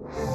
you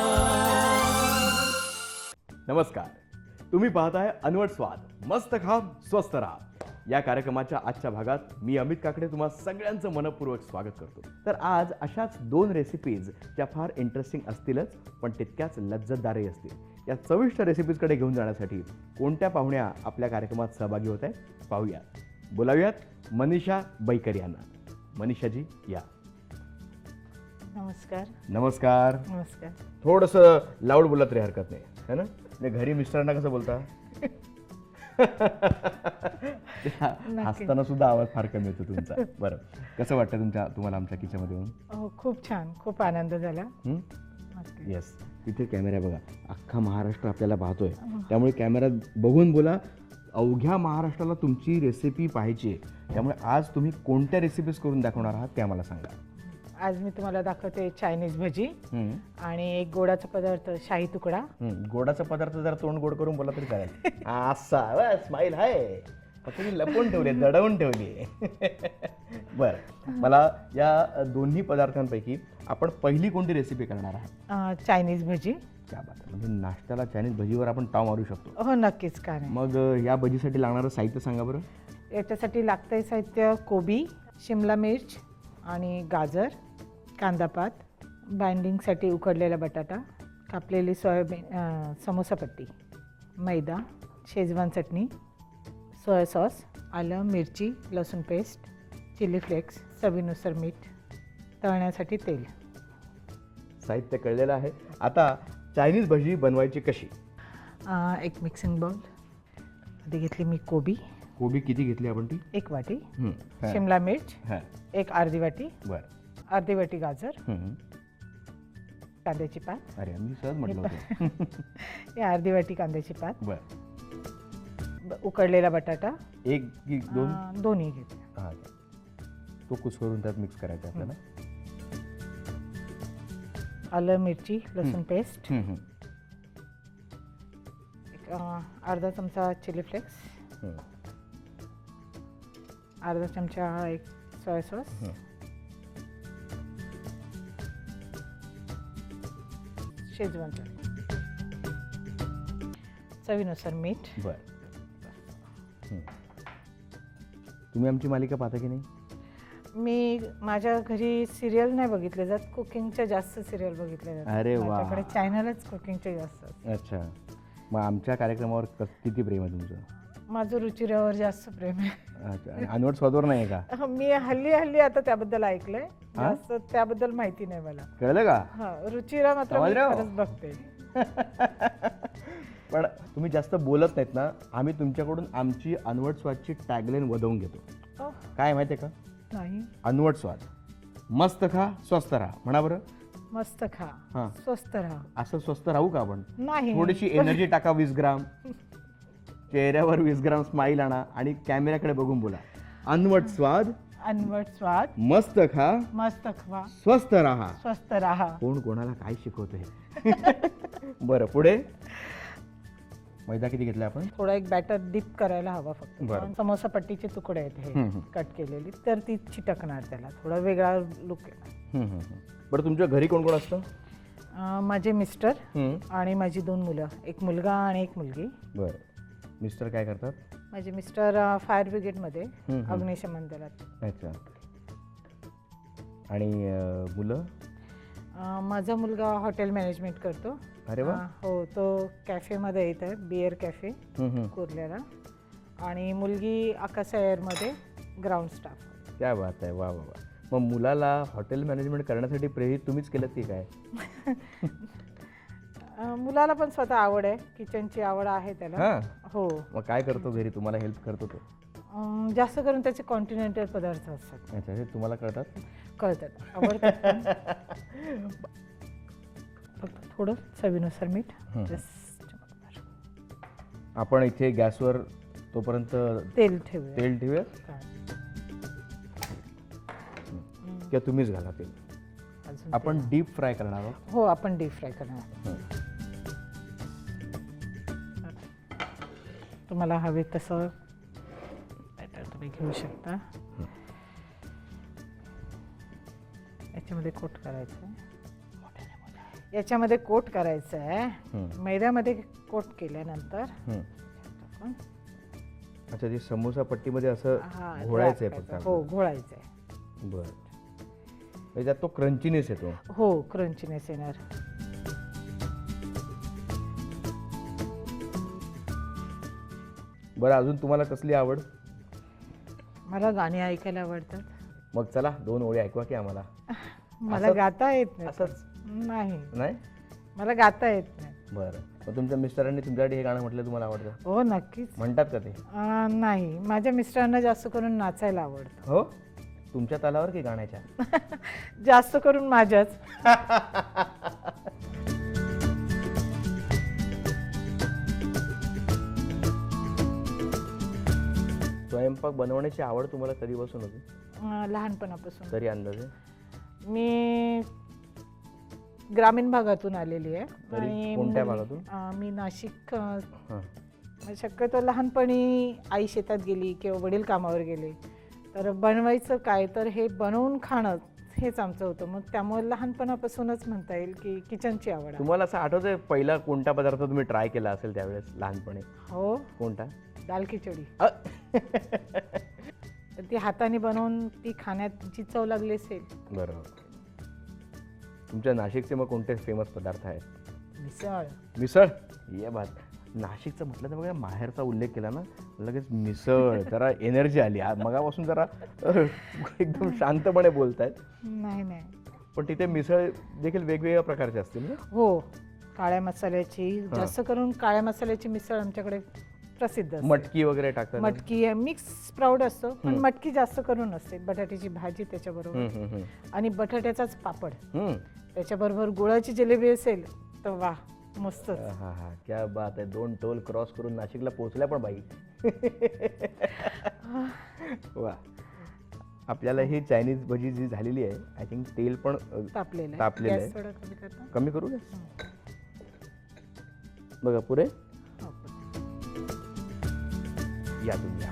नमस्कार. तुम्ही पाहताय अनवट स्वाद. मस्त खा स्वस्त राहा. या कार्यक्रमाच्या आजच्या भागात मी अमित काकडे तुम्हा सगळ्यांचं मनपूर्वक स्वागत करतो. तर आज अशाच दोन रेसिपीज ज्या फार इंटरेस्टिंग असतीलच पण तितक्याच लज्जतदारही असतील. या चविष्ट रेसिपीजकडे घेऊन जाण्यासाठी कोणत्या पाहुण्या आपल्या कार्यक्रमात सहभागी होत आहेत? पाहूयात. बोलावूयात मनीषा बैकर यांना. मनीषाजी या. नमस्कार. नमस्कार. नमस्कार. थोडंसं लाऊड बोलला तरी हरकत नाही. है ना? म्हणजे घरी मिस्टरांना कसं बोलता? हसताना सुद्धा आवाज फार कमी येतो तुमचा. बरं. कसं वाटतं तुमच्या तुम्हाला आमच्या किचनमध्ये येऊन? हो खूप छान. खूप आनंद झाला. हं? येस तिथे कॅमेरा बघा. अख्खा महाराष्ट्र आपल्याला पाहतोय. त्यामुळे कॅमेरा बघून बोला अवघ्या महाराष्ट्राला तुमची रेसिपी पाहिजे. त्यामुळे आज तुम्ही कोणत्या रेसिपीज करून दाखवणार आहात ते आम्हाला सांगा. आज मी तुम्हाला दाखवते चायनीज भजी. आणि एक गोडाचा पदार्थ शाही तुकडा. गोडाचा पदार्थ जरा तोंड गोड करून बोला तरी चालेल. असा स्माईल आहे. फक्त मी लपवून ठेवली दडवून ठेवली. बरं मला या दोन्ही पदार्थांपैकी आपण पहिली कोणती रेसिपी करणार आहात? अं, चायनीज भजी. त्या बात आहे. म्हणजे नाश्त्याला चायनीज भजीवर आपण टाव मारू शकतो. हो नक्कीच का नाही मग अ, या भजीसाठी लागणारं साहित्य सांगा बरं. याच्यासाठी लागतंय साहित्य कोबी शिमला मिर्च आणि गाजर. कांदापात बाइंडिंगसाठी उकडलेला बटाटा कापलेली सोयाबीन समोसापट्टी मैदा शेजवान चटणी सोया सॉस आलं मिरची लसूण पेस्ट चिली फ्लेक्स चवीनुसार मीठ तळण्यासाठी तेल. साहित्य कळलेलं आहे. आता चायनीज भजी बनवायची कशी? अं, एक मिक्सिंग बाउल आधी घेतली मी कोबी. कोबी किती घेतली आपण ती? एक वाटी. हं, हां, शिमला मिर्च. हां, एक अर्धी वाटी. बरं. अर्धी वाटी गाजर. कांद्याची पात. अरे मी सहज म्हटलं होतं. हे अर्धी वाटी कांद्याची पात. बरं. ब- उकडलेला बटाटा. एक दोन अं, दोन्ही घेतले हा तो कुसकरून त्यात मिक्स करायचा आपल्याला आलं मिरची लसूण पेस्ट. एक अं, अर्धा चमचा चिली फ्लेक्स. अर्धा चमचा एक सोया सॉस. शेजवान चवीनुसार मीठ. बर. तुम्ही आमची मालिका पाहता की नाही? मी माझ्या घरी सिरियल नाही बघितले जात कुकिंगच्या जास्त सिरियल बघितल्या जातात अरे वा. माझ्याकडे चॅनलच कुकिंगचे जास्त असतात. अच्छा. मग आमच्या कार्यक्रमावर कस- किती प्रेम आहे तुमचं? माझं रुचिरावर जास्त प्रेम आहे. अच्छा आणि अनवट स्वादवर नाही आहे का मी हल्ली हल्ली आता त्याबद्दल ऐकलंय. जास्त त्याबद्दल माहिती नाही मला. कळलं का? हा रुचिरा मात्र मी समजलं? खरंच बघते. पण तुम्ही जास्त बोलत नाहीत ना आम्ही तुमच्याकडून आमची अनवट स्वादची टॅगलाईन वधवून घेतो. काय माहिती आहे का? नाही. अनवट स्वाद. मस्त खा स्वस्त राहा. म्हणा बरं. मस्त खा. हा. स्वस्त राहा. असं स्वस्त राहू का आपण? नाही. थोडीशी एनर्जी टाका वीस ग्राम. चेहऱ्यावर वीस ग्राम स्माईल आणा आणि कॅमेऱ्याकडे बघून बोला. अनवट स्वाद अनवट स्वाद. मस्त खा. मस्त खवा स्वस्त राहा. स्वस्त राहा. कोण कोणाला काय शिकवतंय? बरं पुढे. मैदा किती घेतला आपण? थोडा एक बॅटर डिप करायला हवा फक्त. समोसा पट्टीचे तुकडे आहेत हे. कट केलेली तर ती चिटकणार त्याला. थोडा वेगळा लुक हम्म. बरं तुमच्या घरी कोण कोण असतं? माझे मिस्टर. आणि माझी दोन मुलं. एक मुलगा आणि एक मुलगी. बरं. मिस्टर काय करतात? माझे मिस्टर फायर ब्रिगेडमध्ये हम्म. अग्निशमन दलात. अच्छा. आणि अं, मुलं? अं, माझा मुलगा हॉटेल मॅनेजमेंट करतो. अरे वा. अं, हो तो कॅफेमध्ये येत आहे बिअर कॅफे हम्म, हम्म. कुर्ल्याला. आणि मुलगी आकाश एअरमध्ये ग्राउंड स्टाफ. क्या बात आहे. वा वा वा. मग मुलाला हॉटेल मॅनेजमेंट करण्यासाठी प्रेरित तुम्हीच केलं की काय? अं, मुलाला पण स्वतः आवड आहे. किचनची आवड आहे त्याला. हा. हो. मग काय करतो घरी? तुम्हाला हेल्प करतो तो? अं, जास्त करून त्याचे कॉन्टिनेंटल पदार्थ असतात. अच्छा हे तुम्हाला कळतात? कळतात. आवडतात पण. फक्त थोडं चवीनुसार मीठ. हं. Just. आपण इथे गॅसवर तोपर्यंत तेल ठेवूया. तेल ठेवूया. किंवा तुम्हीच घाला तेल. अजून आपण डीप फ्राय करणार आहोत. हो आपण डीप फ्राय करणार हं. तुम्हाला हवे तसं बॅटर तुम्ही घेऊ शकता. याच्यामध्ये कोट करायचं आहे याच्यामध्ये कोट करायचं आहे. मैद्यामध्ये कोट केल्यानंतर अच्छा ते समोसा पट्टीमध्ये असं घोळायचं आहे फक्त. हो घोळायचं आहे बरं. म्हणजे तो क्रंचीनेस येतो. हो क्रंचीनेस येणार. बरं अजून तुम्हाला कसली आवड? मला गाणी ऐकायला आवडतात. मग चला दोन ओळी ऐकवा की आम्हाला. मला? गाता येत नाही. असंच? नाही. नाही? मला गाता येत नाही. बरं. मग तुमच्या मिस्टरांनी तुमच्यासाठी हे गाणं म्हटलं तुम्हाला आवडतं? हो नक्कीच. म्हणतात का ते? अं, नाही. माझ्या मिस्टरांना जास्त करून नाचायला आवडतं. हो? तुमच्या तालावर की गाण्याच्या? जास्त करून माझ्याच. स्वयंपाक बनवण्याची आवड तुम्हाला कधीपासून होती? अं, लहानपणापासून. तरी अंदाजे मी ग्रामीण भागातून आलेली आहे. तरी कोणत्या भागातून? अं, मी नाशिक अं, हां. शक्यतो लहानपणी आई शेतात गेली किंवा वडील कामावर गेले. तर बनवायचं काय? तर हे बनवून खाणं हेच आमचं होतं. मग त्यामुळे लहानपणापासूनच म्हणता येईल की किचनची आवड आहे. तुम्हाला असं आठवतंय पहिला कोणता पदार्थ तुम्ही ट्राय केला असेल त्यावेळेस लहानपणी? हो. कोणता? दाल खिचडी. अ! तर ती हाताने बनवून ती खाण्यात जी चव लागली असेल. बरोबर. तुमच्या नाशिकचे मग कोणते फेमस पदार्थ आहेत? मिसळ. मिसळ? ये बात. नाशिकचं म्हटलं तर बघा माहेरचा उल्लेख केला ना लगेच मिसळ जरा एनर्जी आली. आ- मगापासून जरा एकदम शांतपणे बोलतायत. नाही नाही. पण तिथे मिसळ देखील वेगवेगळ्या प्रकारचे असतील ना? हो काळ्या मसाल्याची जास्त करून काळ्या मसाल्याची मिसळ आमच्याकडे प्रसिद्ध असते. मटकी वगैरे टाकतात ना? मटकी मिक्स स्प्राऊड असतो पण मटकी जास्त करून असते बटाट्याची भाजी त्याच्याबरोबर हम्म, हम्म, हम्म. आणि बटाट्याचाच पापड हम्म. त्याच्याबरोबर गुळाची जिलेबी असेल तर वा मस्तच हा हा क्या बात आहे दोन टोल क्रॉस करून नाशिकला पोहोचल्या पण बाई वा आपल्याला ही चायनीज भजी जी झालेली आहे आय थिंक तेल पण अ, तापलेलं तापलेलं गॅस आहे. थोडा कमी करता कमी करू गॅस बघा पुरे. या तुम्ही या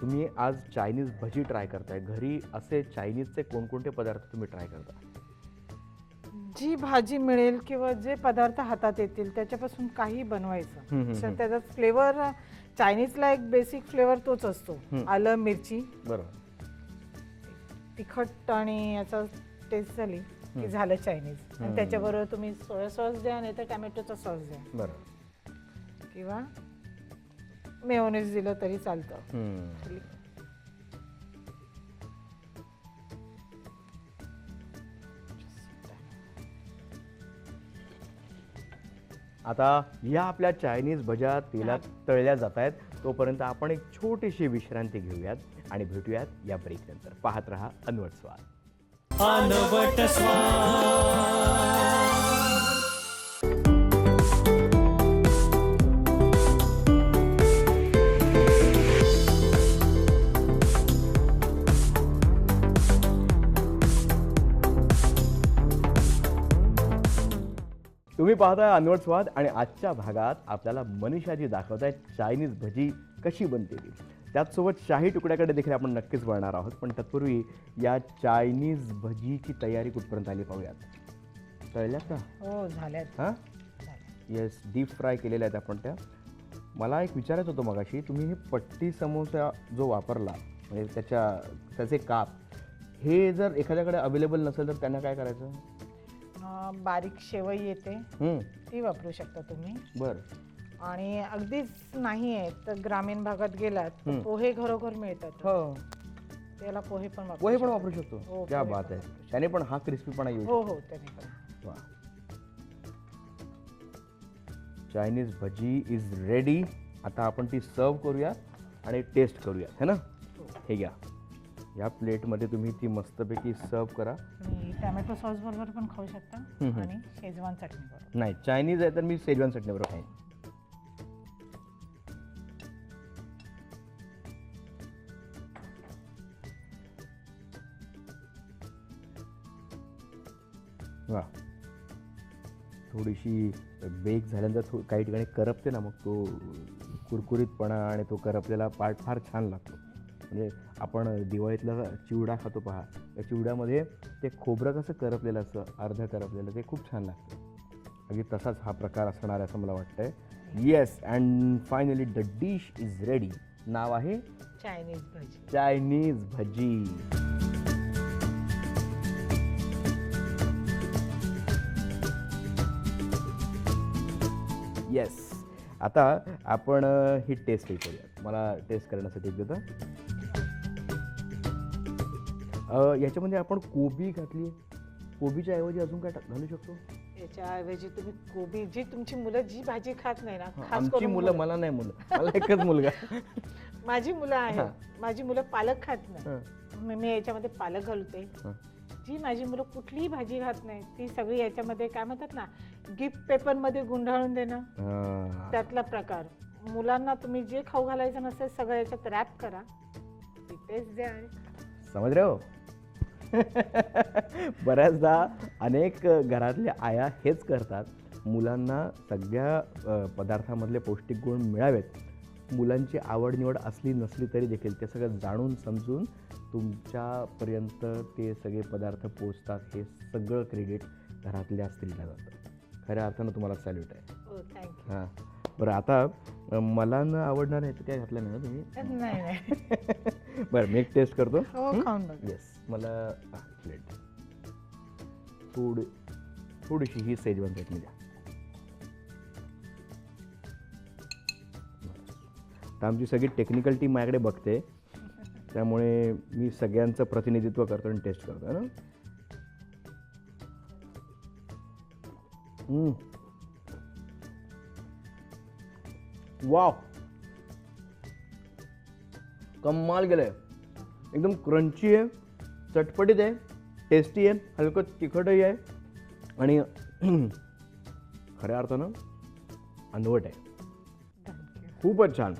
तुम्ही आज चायनीज भजी ट्राय करताय. घरी असे चायनीजचे कोणकोणते पदार्थ तुम्ही ट्राय करता? जी भाजी मिळेल किंवा जे पदार्थ हातात येतील त्याच्यापासून काही हम्म, बनवायचं. हम्म, तर त्याचा फ्लेवर चायनीजला एक बेसिक फ्लेवर तोच असतो. हम्म. आलं मिरची. बरोबर. तिखट आणि याचा टेस्ट झाली. की झालं चायनीज आणि त्याच्याबरोबर तुम्ही सोया सॉस द्या नाही तर टॅमॅटोचा सॉस द्या. बरोबर किंवा मेयोनेज दिलं तरी चालतं. हम्म. आता या आपल्या चायनीज भज्या तेलात तळल्या जात आहेत. तोपर्यंत आपण एक छोटीशी विश्रांती घेऊयात आणि भेटूयात या ब्रेक नंतर पाहत रहा अनवट स्वाद. अनवट तुम्ही पाहताय अनवट स्वाद आणि आजच्या भागात आपल्याला मनीषाजी दाखवत आहे चायनीज भजी कशी बनते ती. त्याचसोबत शाही तुकड्याकडे देखील आपण नक्कीच वळणार आहोत. पण तत्पूर्वी या चायनीज भजीची तयारी कुठपर्यंत आली पाहूयात? तळल्यात का? हो झाल्यात. हां? येस डीप फ्राय केलेल्या आहेत आपण त्या. मला एक विचारायचं होतं मगाशी तुम्ही हे पट्टी समोसा जो वापरला म्हणजे त्याच्या त्याचे काप हे जर एखाद्याकडे अवेलेबल नसेल तर त्यांना काय करायचं? बारीक शेवई येते. ती वापरू शकता तुम्ही. बरं. आणि अगदीच नाही आहे तर ग्रामीण भागात गेलात तर हम्म. पोहे घरोघर मिळतात. हो. त्याला पोहे पण वापरू पोहे पण शकतो. वापरू शकतो. हो, क्या पोहे बात पण आहे. त्याने पण हा क्रिस्पीपणा येऊ हो हो त्याने पण. वा. चायनीज भजी इज रेडी आता आपण ती सर्व करूया आणि टेस्ट करूया है ना? हे. घ्या. या प्लेटमध्ये तुम्ही ती मस्तपैकी सर्व करा. तुम्ही टॅमॅटो सॉस बरोबर पण खाऊ शकता. आणि शेजवान चटणी बरोबर. नाही चायनीज आहे तर मी सेजवान चटणीबरोबर खाईन. वा. थोडीशी बेक झाल्यानंतर थो काही ठिकाणी करपते ना मग तो कुरकुरीतपणा आणि तो करपलेला पार्ट फार छान लागतो. म्हणजे आपण दिवाळीतला चिवडा खातो पहा त्या चिवड्यामध्ये ते खोबरं कसं करपलेलं असतं अर्धं करपलेलं ते खूप छान लागतं. अगदी तसाच हा प्रकार असणार आहे असं मला वाटतंय. Yes and finally the dish is ready नाव आहे? चायनीज भजी चायनीज भजी येस आता आपण ही टेस्टही करूया मला टेस्ट करण्यासाठी एक देतं. याच्यामध्ये आपण कोबी घातली कोबीच्या ऐवजी अजून काय घालू शकतो? याच्याऐवजी तुम्ही कोबी जी तुमची मुलं जी भाजी खात नाही ना खास आमची करून मुलं मला. नाही मुलं. मला एकच मुलगा. माझी मुलं हा. आहेत माझी मुलं पालक खात हं, नाही मी- मी याच्यामध्ये पालक घालते. हं. जी माझी मुलं कुठलीही भाजी खात नाही ती सगळी याच्यामध्ये काय म्हणतात ना गिफ्ट पेपरमध्ये गुंडाळून देणं. हा. त्यातला प्रकार. मुलांना तुम्ही जे खाऊ घालायचं नसेल सगळं याच्यात रॅप करा. तिथेच द्या. समज रे हो? बऱ्याचदा अनेक घरातल्या आया हेच करतात. मुलांना सगळ्या अ, पदार्थामधले पौष्टिक गुण मिळावेत. मुलांची आवड निवड असली नसली तरी देखील ते सगळं जाणून समजून तुमच्यापर्यंत ते सगळे पदार्थ पोचतात हे सगळं क्रेडिट घरातल्या स्त्रीला जातं. खऱ्या अर्थानं तुम्हाला सॅल्यूट आहे. हो थँक्यू हां. बरं आता मला न आवडणार आहे तर काय घातलं नाही ना तुम्ही? नाही नाही. बरं मी एक टेस्ट करतो. हो येस मला प्लेट थोडी थोडीशी ही सेजवान चटणी द्या. आता आमची सगळी टेक्निकल टीम माझ्याकडे बघते. त्यामुळे मी सगळ्यांचं प्रतिनिधित्व करतो आणि टेस्ट करतो ना? Mm. वाव कमाल गेलंय एकदम क्रंची आहे चटपटीत आहे टेस्टी आहे हलकं तिखटही आहे आणि खऱ्या अर्थानं अंधवट आहे. खूपच छान.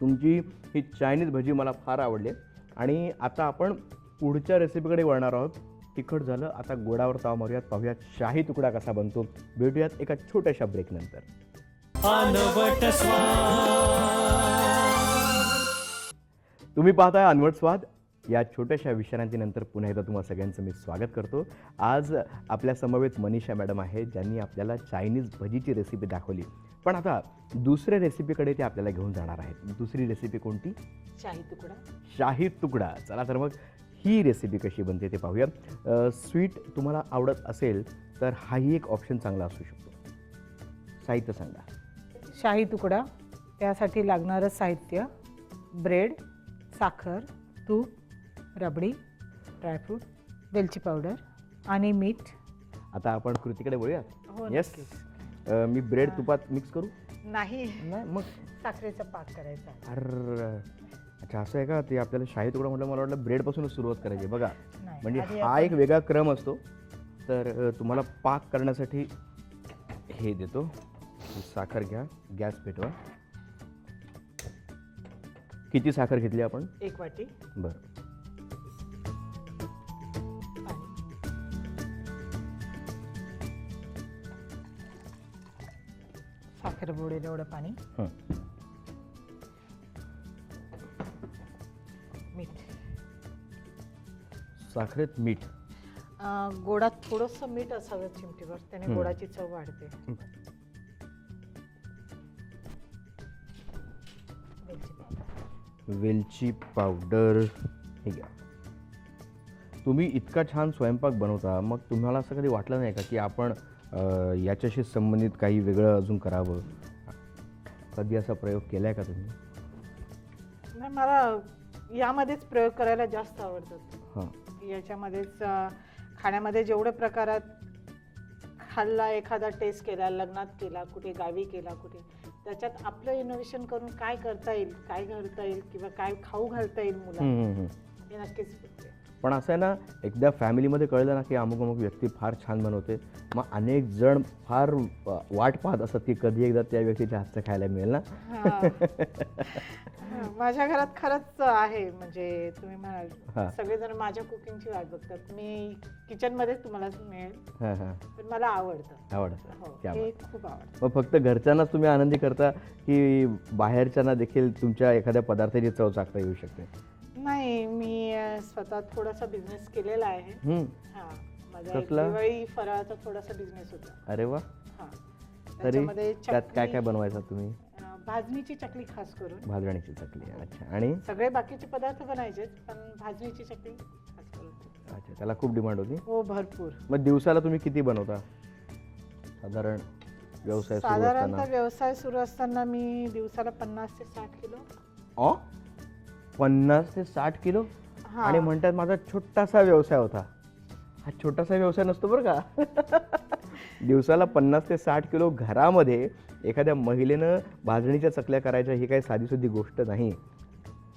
तुमची ही चायनीज भजी मला फार आवडली. आणि आता आपण पुढच्या रेसिपीकडे वळणार आहोत. तिखट झालं आता गोडावर ताव मारूयात पाहूयात शाही तुकडा कसा बनतो. भेटूयात एका छोट्याशा ब्रेकनंतर अनवट स्वाद. तुम्ही पाहताय अनवट स्वाद. या छोट्याशा विश्रांतीनंतर पुन्हा एकदा तुम्हा सगळ्यांचं मी स्वागत करतो. आज आपल्या समवेत मनीषा मॅडम आहे ज्यांनी आपल्याला चायनीज भजीची रेसिपी दाखवली. पण आता दुसऱ्या रेसिपीकडे ते आपल्याला घेऊन जाणार आहेत. दुसरी रेसिपी कोणती? शाही तुकडा. शाही तुकडा. चला तर मग ही रेसिपी कशी बनते ते पाहूया. स्वीट तुम्हाला आवडत असेल तर हाही एक ऑप्शन चांगला असू शकतो. साहित्य सांगा. शाही तुकडा त्यासाठी लागणारं साहित्य ब्रेड साखर तूप रबडी ड्रायफ्रूट वेलची पावडर आणि मीठ. आता आपण कृतीकडे हो येस मी ब्रेड तुपात मिक्स करू? नाही. मग? साखरेचा पाक करायचा. अर अच्छा असं आहे का? ते आपल्याला शाही तुकडा म्हटलं मला वाटलं ब्रेडपासूनच सुरुवात करायची. बघा नाही, म्हणजे आधी हा आपण- एक वेगळा क्रम असतो. तर अ, तुम्हाला पाक करण्यासाठी हे देतो. ही साखर घ्या गॅस पेटवा. किती साखर घेतली आपण? एक वाटी. बरं. पाणी साखर बुडेल एवढं पाणी. हं. साखरेत मीठ. गोडात थोडंसं मीठ असावं चिमटीवर त्याने. गोडाची चव वाढते. वेलची पावडर. हे घ्या. तुम्ही इतका छान स्वयंपाक बनवता मग तुम्हाला असं कधी वाटलं नाही का की आपण याच्याशी संबंधित काही वेगळं अजून करावं? कधी असा प्रयोग केला आहे का तुम्ही? नाही मला यामध्येच प्रयोग करायला जास्त आवडतात. हां. याच्यामध्येच खाण्यामध्ये जेवढ्या प्रकारात खाल्ला एखादा टेस्ट केला लग्नात केला कुठे गावी केला कुठे त्याच्यात आपलं इनोव्हेशन करून काय करता येईल काय घालता येईल किंवा काय खाऊ घालता येईल मुलांना. हे नक्कीच. पण असं आहे ना एकदा फॅमिलीमध्ये कळलं ना की अमुक अमुक व्यक्ती फार छान बनवते मग अनेक जण फार वाट पाहत असतात की कधी एकदा त्या व्यक्तीच्या हातचं खायला मिळेल ना माझ्या घरात खरंच आहे म्हणजे तुम्ही हा. म्हणाल सगळेजण माझ्या कुकिंगची वाट बघतात. मी किचन मध्येच तुम्हाला मिळेल. हां हां. पण मला आवडतं. आवडतं. हो क्या हे. खूप आवडतं. मग फक्त घरच्यांनाच तुम्ही आनंदी करता की बाहेरच्यांना देखील तुमच्या एखाद्या पदार्थाची चव चाकता येऊ शकते? नाही मी अ, स्वतः थोडासा बिझनेस केलेला आहे. हम्म. हा माझा एक कसला? दिवाळी फराळाचा थोडासा बिझनेस होता. अरे वा. हा. तरी त्याच्यामध्ये त्यात काय काय बनवायचा तुम्ही? भाजणीची चकली खास करून. भाजणीची चकली अच्छा. आणि? सगळे बाकीचे पदार्थ बनायचेच पण भाजणीची चकली खास करून. अच्छा त्याला खूप डिमांड होती? हो भरपूर. मग दिवसाला तुम्ही किती बनवता? साधारण व्यवसाय सुरू साधारणतः असताना? व्यवसाय सुरू असताना मी दिवसाला पन्नास ते साठ किलो. ऑ पन्नास ते साठ किलो? हा. आणि म्हणतात माझा छोटासा व्यवसाय होता. हा छोटासा व्यवसाय नसतो बरं का? दिवसाला पन्नास ते साठ किलो घरामध्ये एखाद्या महिलेनं भाजणीच्या चकल्या करायच्या ही काही साधीसुद्धी गोष्ट नाही.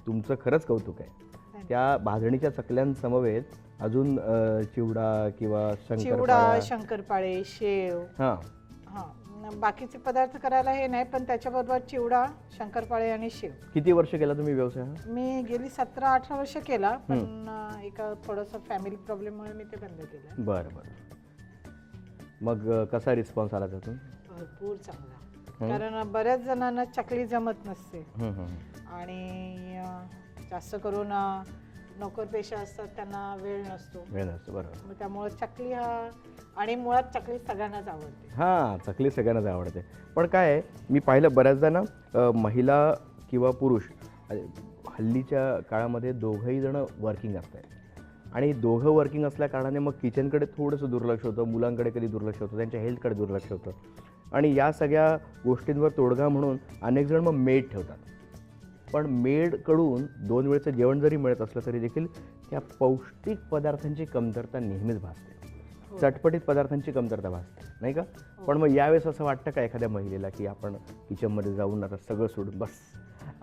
तुमचं खरंच कौतुक आहे. त्या भाजणीच्या चकल्यांसमवेत अजून चिवडा किंवा चिवडा शंकरपाळे शेव. हां. हा. बाकीचे पदार्थ करायला हे नाही पण त्याच्याबरोबर चिवडा शंकरपाळे आणि शेव. किती वर्ष केला तुम्ही व्यवसाय मी गेली सतरा अठरा वर्ष केला पण एका थोडंसं फॅमिली प्रॉब्लेममुळे मी ते बंद केलं. बरं बरं. मग कसा रिस्पॉन्स आला त्यातून? भरपूर चांगला. कारण बऱ्याच जणांना चकली जमत नसते. आणि जास्त करून नोकरपेशा असतात त्यांना वेळ नसतो. वेळ नसतो बरोबर. मग त्यामुळे चकली हा आणि मुळात चकली सगळ्यांनाच आवडते. हां चकली सगळ्यांनाच आवडते. पण काय आहे मी पाहिलं बऱ्याचदा ना महिला किंवा पुरुष हल्लीच्या काळामध्ये दोघंही जण वर्किंग असत आहेत आणि दोघं वर्किंग असल्या कारणाने मग किचनकडे थोडंसं दुर्लक्ष होतं मुलांकडे कधी दुर्लक्ष होतं त्यांच्या हेल्थकडे दुर्लक्ष होतं. आणि या सगळ्या गोष्टींवर तोडगा म्हणून अनेक जण मग मेड ठेवतात. पण मेडकडून दोन वेळचं जेवण जरी मिळत असलं तरी देखील त्या पौष्टिक पदार्थांची कमतरता नेहमीच भासते. चटपटीत पदार्थांची कमतरता भासते नाही का? पण मग यावेळेस असं वाटतं का एखाद्या महिलेला की आपण किचनमध्ये जाऊन आता सगळं सोडून बस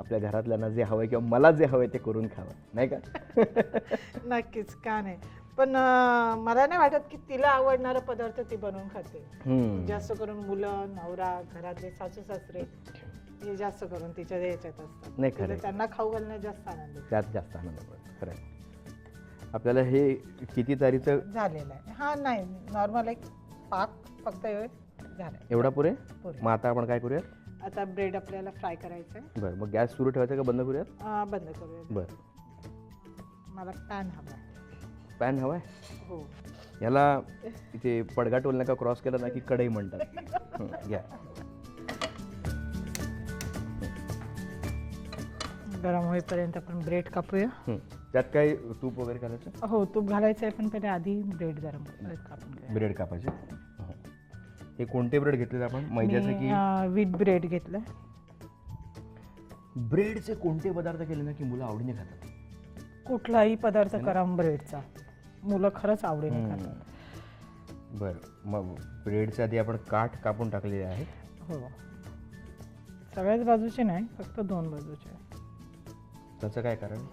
आपल्या घरातल्यांना जे हवं किंवा मला जे हवं ते करून खावं नाही का नक्कीच का नाही पण अं, मला नाही वाटत की तिला आवडणारा पदार्थ ती बनवून खाते हम्म. जास्त करून मुलं नवरा घरातले सासू सासरे हे जास्त करून तिच्या ह्याच्यात असतात नाही, तिला खरंय. त्यांना खाऊ घालण्यात जास्त आनंद आहे. त्यात जास्त आनंद पडतो खरं आहे. आपल्याला हे किती तारीचं झालेला आहे हा नाही नॉर्मल एक पाक फक्त एवढं झालं एवढा पुरे पुरे. मग आता आपण काय करूया आता ब्रेड आपल्याला फ्राय करायचं आहे बरं मग गॅस सुरू ठेवायचा का बंद करूयात? अं, बंद करूया बरं. मला पॅन हवा आहे पॅन हवा आहे हो. याला इथे पडगा टोल का क्रॉस केला ना की कढई म्हणतात. हं, घ्या. गरम होईपर्यंत आपण ब्रेड कापूया. हं. त्यात काय तूप वगैरे घालायचं? हो तूप घालायचं आहे पण पहिले आधी ब्रेड गरम ब्रेड कापून घ्या ब्रेड कापायचे. हो. हे कोणते ब्रेड घेतलेत आपण? मैद्याचे की विथ ब्रेड घेतलं ब्रेडचे कोणते पदार्थ केले ना की मुलं आवडीने खातात? कुठलाही पदार्थ करा ब्रेडचा. मुलं खरंच आवडीने. खातात. बरं मग ब्रेडच्या आधी आपण काठ कापून टाकलेले आहे. हो. सगळ्याच बाजूचे नाही फक्त दोन बाजूचे. त्याचं काय कारण?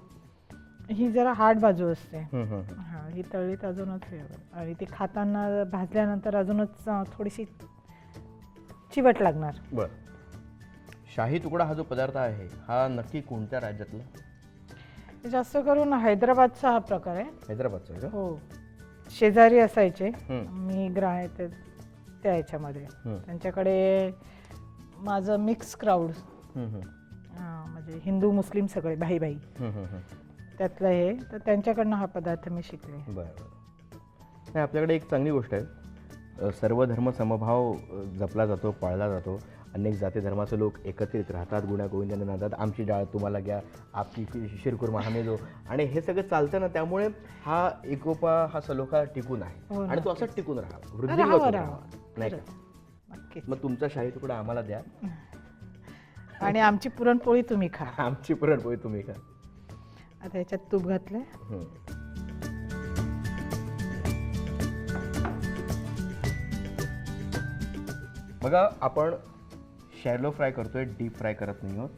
ही जरा हार्ड बाजू असते. हं, हं, तळलीत अजूनच हे. आणि ती खाताना भाजल्यानंतर अजूनच अं, थोडीशी चिवट लागणार. बरं. शाही तुकडा हा जो पदार्थ आहे हा नक्की कोणत्या राज्यातला? जास्त करून हैदराबादचा हा प्रकार आहे. हैदराबादचा आहे का? हो. शेजारी असायचे. हं. मी ग्रा ते- त्या ह्याच्यामध्ये हं. त्यांच्याकडे माझं मिक्स क्राऊड. म्हणजे हिंदू मुस्लिम सगळे भाई भाई. त्यातलं हे. तर त्यांच्याकडनं हा पदार्थ मी शिकले. बरं नाही आपल्याकडे एक चांगली गोष्ट आहे. सर्व धर्म समभाव जपला जातो पाळला जातो. अनेक जाती धर्माचे लोक एकत्रित राहतात गुण्या गोविंदाने नांदतात. आमची डाळ तुम्हाला घ्या आपली शि- शिरकुर्मा आम्ही जो आणि हे सगळं चालतं ना त्यामुळे हा एकोपा हा सलोखा टिकून आहे. हो. आणि तो असाच टिकून राहावा. वृद्धिंगत. नाही का? मग तुमचा शाही तुकडा आम्हाला द्या. आणि आमची पुरणपोळी तुम्ही खा. आमची पुरणपोळी तुम्ही का आता ह्याच्यात तूप घातलंय. बघा आपण शॅलो फ्राय करतोय डीप फ्राय करत नाही आहोत.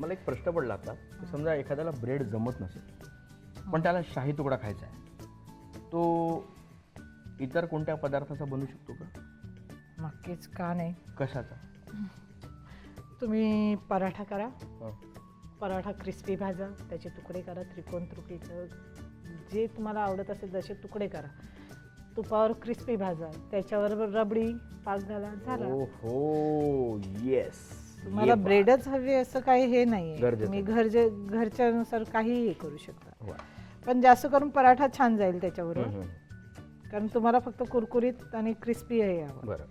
मला एक प्रश्न पडला आता समजा एखाद्याला ब्रेड जमत नसेल पण त्याला शाही तुकडा खायचा आहे तो इतर कोणत्या पदार्थाचा बनू शकतो का? नक्कीच का नाही? कशाचा? तुम्ही पराठा करा. पराठा क्रिस्पी भाजा त्याचे तुकडे करा त्रिकोण तुकडीचं जे तुम्हाला आवडत असेल तसे तुकडे करा. तुपावर क्रिस्पी भाजा त्याच्यावर रबडी पाक घाला झाला. ओ हो येस तुम्हाला ब्रेडच हवी असं काही हे नाही तुम्ही घरचे घरच्यानुसार काहीही हे करू शकता. पण जास्त करून पराठा छान जाईल त्याच्यावर हं, हं. कारण तुम्हाला फक्त कुरकुरीत आणि क्रिस्पी बरं.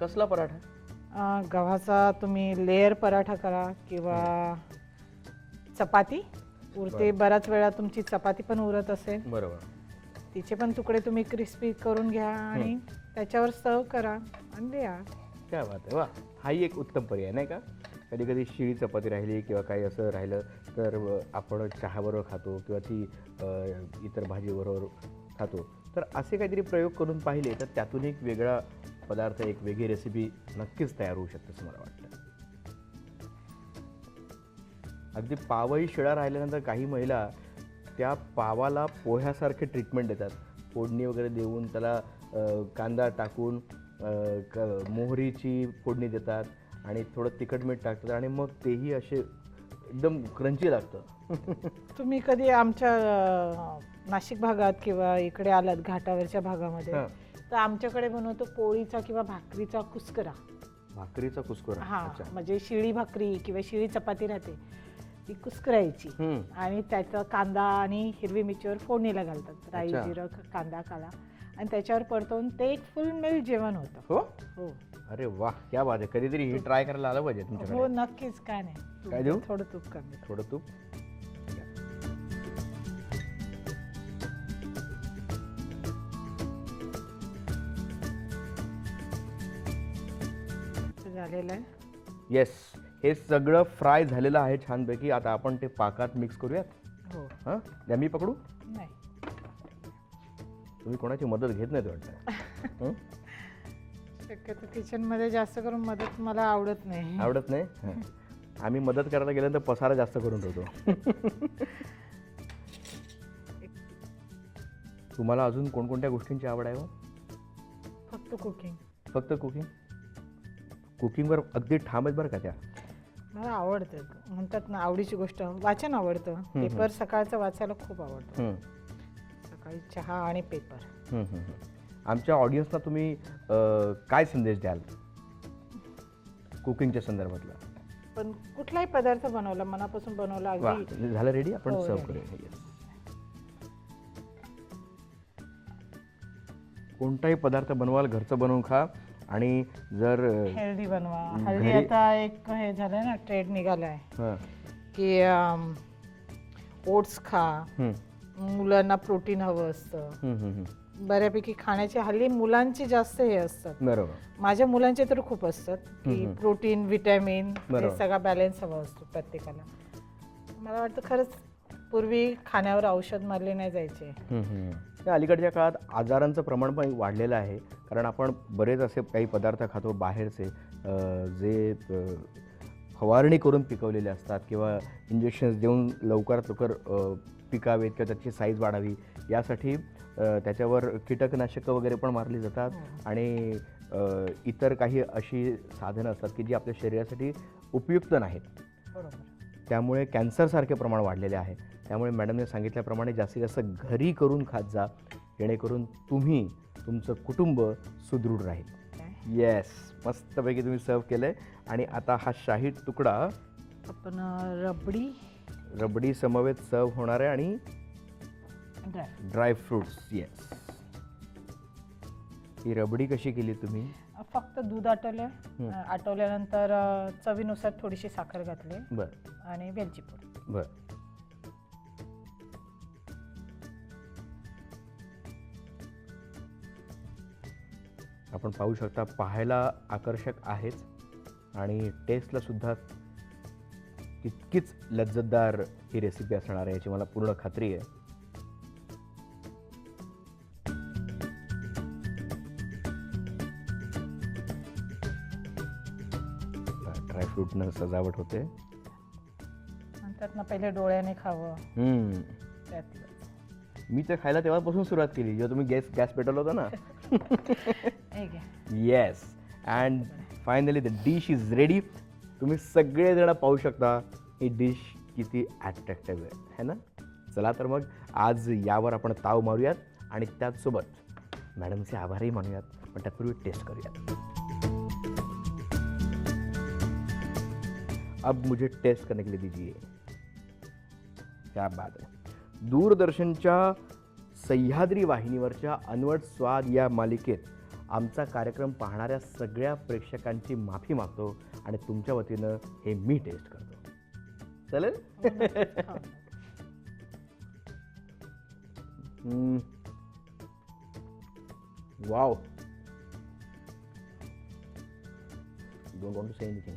कसला पराठा? गव्हाचा तुम्ही लेअर पराठा करा किंवा चपाती. उरते बऱ्याच वेळा तुमची चपाती पण उरत असेल. बरोबर. तिचे पण तुकडे तुम्ही क्रिस्पी करून घ्या आणि त्याच्यावर सर्व करा आणि द्या. काय बात आहे. वा हाही एक उत्तम पर्याय नाही का? कधी कधी शिळी चपाती राहिली किंवा काही असं राहिलं तर आपण चहाबरोबर खातो किंवा ती अ, इतर भाजीबरोबर खातो. तर असे काहीतरी प्रयोग करून पाहिले तर त्यातून एक वेगळा पदार्थ एक वेगळी रेसिपी नक्कीच तयार होऊ शकते असं मला वाटतं. अगदी पावही शिळा राहिल्यानंतर काही महिला त्या पावाला पोह्यासारखे ट्रीटमेंट देतात. फोडणी वगैरे देऊन त्याला कांदा टाकून क मोहरीची फोडणी देतात आणि थोडं तिखट मीठ टाकतात आणि मग तेही असे एकदम क्रंची लागतं. तुम्ही कधी आमच्या नाशिक भागात किंवा इकडे आलात घाटावरच्या भागामध्ये. तर आमच्याकडे बनवतो पोळीचा किंवा भाकरीचा कुस्करा. भाकरीचा कुस्कुरा. हा अच्छा. म्हणजे शिळी भाकरी किंवा शिळी चपाती राहते ती कुस्करायची. हम्म. आणि त्याचा कांदा आणि हिरवी मिरचीवर फोडणीला घालतात. राई अच्छा. जिरं क- कांदा काला. आणि त्याच्यावर परतवून ते एक फुल मिल जेवण होतं. हो? हो. अरे वा क्या बात आहे. कधीतरी ही ट्राय करायला आलं पाहिजे हो तुमच्याकडे नक्कीच. काय नाही. काय? थोडं तूप कमी. थोडं तूप? झालेलं आहे. येस हे सगळं फ्राय झालेलं आहे छानपैकी. आता आपण ते पाकात मिक्स करूयात. हो. हां? द्या मी पकडू? नाही. तुम्ही कोणाची मदत घेत नाहीत वाटतं? हं? शक्यतो किचनमध्ये जास्त करून मदत मला आवडत नाही. आवडत नाही? हं. आम्ही मदत करायला गेल्यानंतर पसारा जास्त करून ठेवतो. तुम्हाला अजून कोणकोणत्या गोष्टींची आवड आहे हो? फक्त कुकिंग फक्त कुकिंग कुकिंगवर अगदी ठाम आहेत बरं का त्या? मला आवडतं. म्हणतात ना आवडीची गोष्ट वाचन आवडतं. पेपर सकाळचं वाचायला खूप आवडतं. हं. सकाळी चहा आणि पेपर. हं, हं, हं. आमच्या ऑडियन्सला तुम्ही अं, काय संदेश द्याल? कुकिंगच्या संदर्भातला. पण कुठलाही पदार्थ बनवला मनापासून बनवला वा अगदी झालं रेडी आपण हो, सर्व ready. करूया. Yes. कोणताही पदार्थ बनवाल घरचं बनवून खा. आणि जर हेल्दी बनवा. घरी- हल्ली आता एक हे झालंय ना ट्रेड निघालाय. हं, की ओट्स खा. हं, मुलांना प्रोटीन हवं असतं. हं, हं, हं. बऱ्यापैकी खाण्याचे हल्ली मुलांचे जास्त हे असतात. बरोबर. माझ्या मुलांचे तर खूप असतात की प्रोटीन विटॅमिन हे बरोबर. सगळा बॅलन्स हवा असतो प्रत्येकाला. मला वाटतं खरंच पूर्वी खाण्यावर औषध मारले नाही जायचे. हं, हं. या अलीकडच्या काळात आजारांचं प्रमाण पण वाढलेलं आहे. कारण आपण बरेच असे काही पदार्थ खातो बाहेरचे जे फवारणी करून पिकवलेले असतात किंवा इंजेक्शन्स देऊन लवकरात लवकर पिकावेत किंवा त्याची साईज वाढावी. यासाठी त्याच्यावर कीटकनाशकं वगैरे पण मारली जातात आणि इतर काही अशी साधनं असतात की जी आपल्या शरीरासाठी उपयुक्त नाहीत. त्यामुळे कॅन्सरसारखे प्रमाण वाढलेले आहे. त्यामुळे मॅडमने सांगितल्याप्रमाणे जास्तीत जास्त घरी करून खात जा जेणेकरून तुम्ही तुमचं कुटुंब सुदृढ राहील. येस मस्तपैकी तुम्ही सर्व केलं आहे आणि आता हा शाही तुकडा आपण रबडी. रबडी समवेत सर्व होणार आहे आणि ड्राय ड्रायफ्रुट्स येस ही रबडी कशी केली तुम्ही? फक्त दूध आटवलं आटवल्यानंतर चवीनुसार थोडीशी साखर घातली. बरं. आणि वेलची पूड. बरं. आपण पाहू शकता पाहायला आकर्षक आहेच. आणि टेस्टला सुद्धा तितकीच लज्जतदार ही रेसिपी असणार आहे याची मला पूर्ण खात्री आहे. ड्रायफ्रूटनं सजावट होते. म्हणतात ना पहिले डोळ्याने खावं. त्यातलं मी ते खायला तेव्हापासून सुरुवात केली जेव्हा तुम्ही गॅस गॅस पेटवला होता ना. Yes and finally the dish is ready तुम्ही सगळेजण पाहू शकता ही डिश किती ॲट्रॅक्टिव्ह आहे. है ना? चला तर मग आज यावर आपण ताव मारूयात आणि त्याचसोबत मॅडमचे आभारही मानूयात. पण त्यापूर्वी टेस्ट करूयात. अब मुझे टेस्ट करने के लिए दीजिए. क्या बात आहे दूरदर्शनच्या सह्याद्री वाहिनीवरच्या अनवट स्वाद या मालिकेत आमचा कार्यक्रम पाहणाऱ्या सगळ्या प्रेक्षकांची माफी मागतो आणि तुमच्या वतीनं हे मी टेस्ट करतो. चालेल? हम्म. Wow don't want to say anything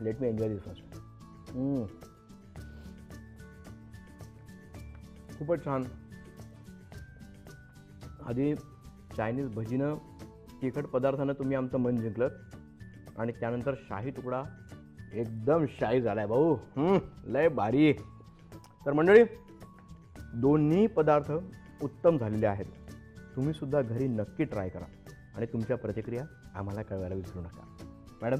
let me enjoy this first खूपच छान. आधी चायनीज भजीनं तिखट पदार्थानं तुम्ही आमचं मन जिंकलं. आणि त्यानंतर शाही तुकडा एकदम शाही झाला आहे भाऊ लय भारी. तर मंडळी दोन्ही पदार्थ उत्तम झालेले आहेत. तुम्ही सुद्धा घरी नक्की ट्राय करा. आणि तुमच्या प्रतिक्रिया आम्हाला कळवायला विसरू नका. मॅडम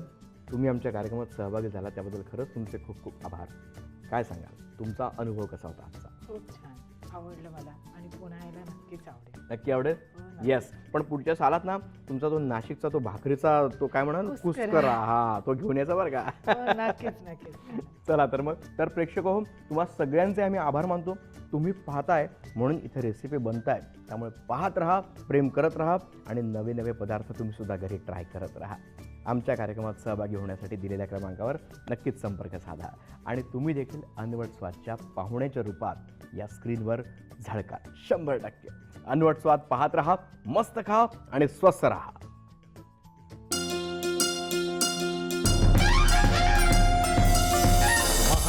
तुम्ही आमच्या कार्यक्रमात सहभागी झाला त्याबद्दल खरंच तुमचे खूप खूप आभार. काय सांगाल? तुमचा अनुभव कसा होता आजचा? खूप छान. आवडलं मला. आणि पुन्हा यायला नक्कीच आवडेल. नक्की आवडेल. येस पण पुढच्या सालात ना तुमचा तो नाशिकचा तो भाकरीचा तो काय म्हणाल? कुस्करा. कुस्करा. हा तो घेऊन यायचा बरं का? हो, नक्कीच नक्कीच. चला तर मग तर प्रेक्षक हो तुम्हा सगळ्यांचे आम्ही आभार मानतो. तुम्ही पाहताय म्हणून इथे रेसिपी बनताय. त्यामुळे पाहत राहा प्रेम करत राहा आणि नवे नवे पदार्थ तुम्ही सुद्धा घरी ट्राय करत राहा. आमच्या कार्यक्रमात सहभागी होण्यासाठी दिलेल्या क्रमांकावर नक्कीच संपर्क साधा. आणि तुम्ही देखील अनवट स्वादच्या पाहुण्याच्या रूपात या स्क्रीनवर झळका. शंभर टक्के. अनवट स्वाद पाहत राहा मस्त खा आणि स्वस्थ राहा.